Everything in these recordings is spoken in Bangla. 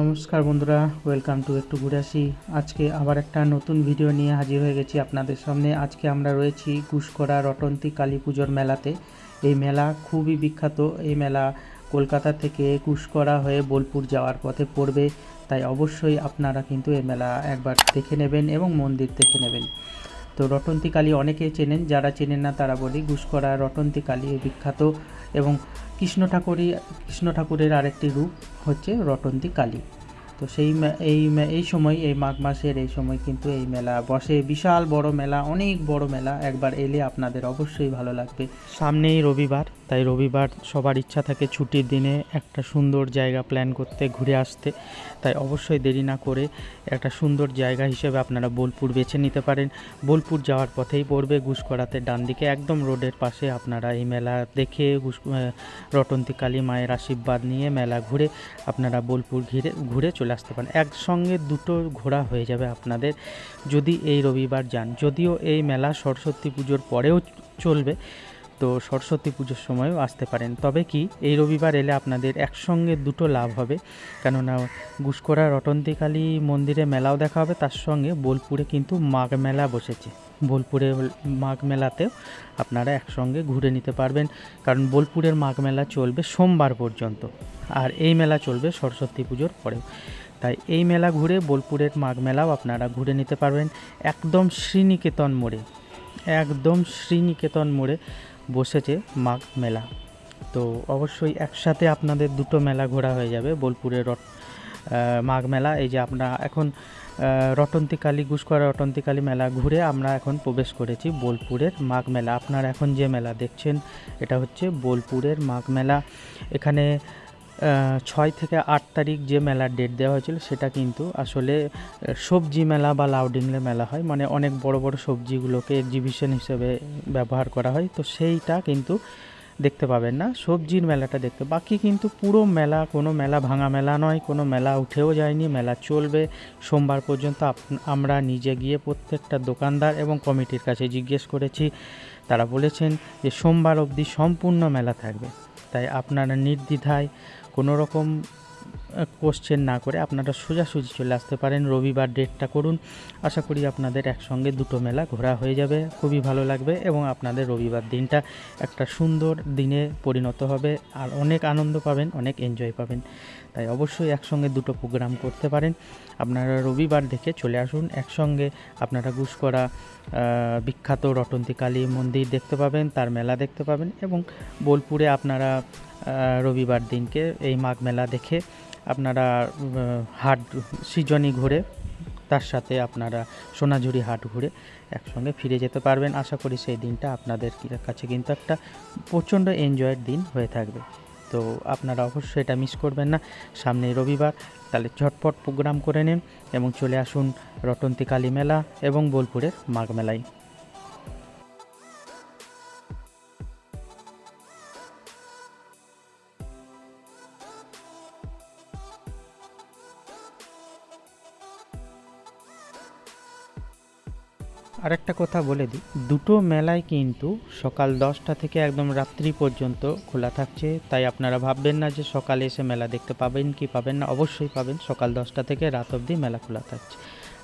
নমস্কার বন্ধুরা ওয়েলকাম টু একটু ঘুরে আসি। আজকে আবার একটা নতুন ভিডিও নিয়ে হাজির হয়ে গেছি আপনাদের সামনে। আজকে আমরা রয়েছি গুসকরা রটন্তী কালী পুজোর মেলাতে। এই মেলা খুবই বিখ্যাত। এই মেলা কলকাতা থেকে কুশকরা হয়ে বোলপুর যাওয়ার পথে পড়বে। তাই অবশ্যই আপনারা কিন্তু এই মেলা একবার দেখে নেবেন এবং মন্দির দেখে নেবেন। তো রটন্তী কালী অনেকেই চেনেন, যারা চেনেন না তারা বলি, গুসকরা রটন্তী কালী বিখ্যাত। এবং কৃষ্ণ ঠাকুরই কৃষ্ণ ঠাকুরের আরেকটি রূপ হচ্ছে রটন্তী কালী তো সেই এই এই সময়, এই মাঘ মাসের এই সময় কিন্তু এই মেলা বসে। বিশাল বড় মেলা, অনেক বড় মেলা। একবার এলে আপনাদের অবশ্যই ভালো লাগবে। সামনেই রবিবার, তাই রবিবার সবার ইচ্ছা থাকে ছুটির দিনে একটা সুন্দর জায়গা প্ল্যান করতে, ঘুরে আসতে। তাই অবশ্যই দেরি না করে একটা সুন্দর জায়গা হিসেবে আপনারা বোলপুর বেছে নিতে পারেন। বোলপুর যাওয়ার পথেই পড়বে ঘুষকরাতে ডান দিকে একদম রোডের পাশে আপনারা এই মেলা দেখে ঘুষ রটন্তী কালী মায়ের আশীর্বাদ নিয়ে মেলা ঘুরে আপনারা বোলপুর ঘিরে, ঘুরে চলে আসতে পারেন। একসঙ্গে দুটো ঘোরা হয়ে যাবে আপনাদের যদি এই রবিবার যান। যদিও এই মেলা সরস্বতী পুজোর পরেও চলবে, তো সরস্বতী পুজোর সময়ও আসতে পারেন। তবে কি, এই রবিবার এলে আপনাদের একসঙ্গে দুটো লাভ হবে। কেননা গুসকরা রটন্তিকালী মন্দিরে মেলাও দেখা হবে, তার সঙ্গে বোলপুরে কিন্তু মাঘ মেলা বসেছে। বোলপুরে মাঘ মেলাতেও আপনারা একসঙ্গে ঘুরে নিতে পারবেন, কারণ বোলপুরের মাঘ মেলা চলবে সোমবার পর্যন্ত। আর এই মেলা চলবে সরস্বতী পুজোর পরেও। তাই এই মেলা ঘুরে বোলপুরের মাঘ মেলাও আপনারা ঘুরে নিতে পারবেন একদম শ্রীনিকেতন মোড়ে। একদম শ্রীনিকেতন মোড়ে বসেছে মাঘ মেলা। তো অবশ্যই একসাথে আপনাদের দুটো মেলা ঘোরা হয়ে যাবে বোলপুরের রট- মাঘ মেলা। এই যে আমরা এখন আহ, রটন্তী কালী গুসকরা রটন্তী কালী মেলা ঘুরে আমরা এখন প্রবেশ করেছি বোলপুরের মাঘ মেলা। আপনারা এখন যে মেলা দেখছেন এটা হচ্ছে বোলপুরের মাঘ মেলা। এখানে ছয় থেকে আট তারিখ যে মেলার ডেট দেওয়া হয়েছিল, সেটা কিন্তু আসলে সবজি মেলা বা লাউডিংলে মেলা হয়। মানে অনেক বড় বড় সবজিগুলোকে এক্সিবিশন হিসেবে ব্যবহার করা হয়। তো সেইটা কিন্তু দেখতে পাবেন না। সবজির মেলাটা দেখতে, বাকি কিন্তু পুরো মেলা, কোনো মেলা ভাঙা মেলা নয়, কোনো মেলা উঠেও যায়নি, মেলা চলবে। সোমবার পর্যন্ত আমরা নিজে গিয়ে প্রত্যেকটা দোকানদার এবং কমিটির কাছে জিজ্ঞেস করেছি। তারা বলেছেন যে সোমবার অবধি সম্পূর্ণ মেলা থাকবে। তাই আপনারা নির্দ্বিধায় কোনো রকম কোশ্চেন না করে আপনারা সোজাসুজি চলে আসতে পারেন। রবিবার ডেটটা করুন। আশা করি আপনাদের একসঙ্গে দুটো মেলা ঘোরা হয়ে যাবে। খুবই ভালো লাগবে এবং আপনাদের রবিবার দিনটা একটা সুন্দর দিনে পরিণত হবে আর অনেক আনন্দ পাবেন অনেক এনজয় পাবেন। তাই অবশ্যই একসঙ্গে দুটো প্রোগ্রাম করতে পারেন। আপনারা রবিবার দেখে চলে আসুন। একসঙ্গে আপনারা আহ, বিখ্যাত রটন্তী কালী মন্দির দেখতে পাবেন তার মেলা দেখতে পাবেন এবং বোলপুরে আপনারা রবিবার দিনকে এই মাঘ মেলা দেখে আপনারা হাট সিজনি ঘুরে, তার সাথে আপনারা সোনাঝুরি হাট ঘুরে একসঙ্গে ফিরে যেতে পারবেন। আশা করি সেই দিনটা আপনাদের কাছে কিন্তু একটা প্রচণ্ড এনজয়ের দিন হয়ে থাকবে। তো আপনারা অবশ্যই এটা মিস করবেন না। সামনে রবিবার, তাহলে ঝটপট প্রোগ্রাম করে নিন এবং চলে আসুন রটন্তী কালী মেলা এবং বোলপুরের মাঘ মেলায়। আরেকটা কথা বলে দিই। দুটো মেলায় কিন্তু সকাল দশটা থেকে একদম রাত্রি পর্যন্ত খোলা থাকছে। তাই আপনারা ভাববেন না যে সকালে এসে মেলা দেখতে পাবেন কি পাবেন না। অবশ্যই পাবেন। সকাল দশটা থেকে রাত অবধি মেলা খোলা থাকছে।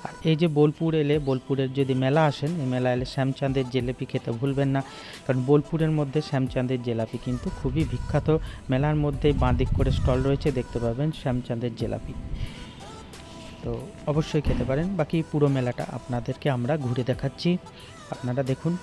আর এই যে বোলপুর এলে, বোলপুরের যদি মেলা আসেন, এই মেলা এলে শ্যামচাঁদের জিলেপি খেতে ভুলবেন না। কারণ বোলপুরের মধ্যে শ্যামচাঁদের জিলাপি কিন্তু খুবই বিখ্যাত। মেলার মধ্যেই বাঁদিক করে স্টল রয়েছে, দেখতে পাবেন শ্যামচাঁদের জিলাপি। তো অবশ্যই খেতে পারেন। বাকি পুরো মেলাটা আপনাদেরকে আমরা ঘুরে দেখাচ্ছি। আপনারা দেখুন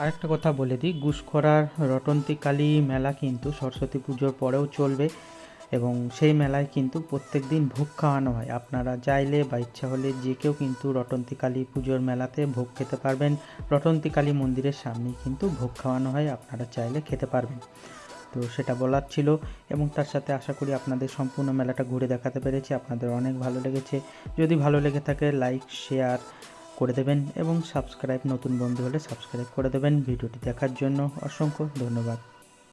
আরেকটা কথা বলে দিই গুসকরার রটন্তী কালী মেলা কিন্তু সরস্বতী পুজোর পরেও চলবে এবং সেই মেলায় কিন্তু প্রত্যেক দিন ভোগ খাওয়ানো হয়। আপনারা চাইলে বা ইচ্ছা হলে যে কেউ কিন্তু রটন্তী কালী পুজোর মেলাতে ভোগ খেতে পারবেন। রটন্তী কালী মন্দিরের সামনেই কিন্তু ভোগ খাওয়ানো হয়, আপনারা চাইলে খেতে পারবেন। তো সেটা বলার ছিল এবং তার সাথে আশা করি আপনাদের সম্পূর্ণ মেলাটা ঘুরে দেখাতে পেরেছি। আপনাদের অনেক ভালো লেগেছে। যদি ভালো লেগে থাকে, লাইক, শেয়ার করে দেবেন এবং সাবস্ক্রাইব নতুন বন্ধু হলে সাবস্ক্রাইব করে দেবেন। ভিডিওটি দেখার জন্য অসংখ্য ধন্যবাদ।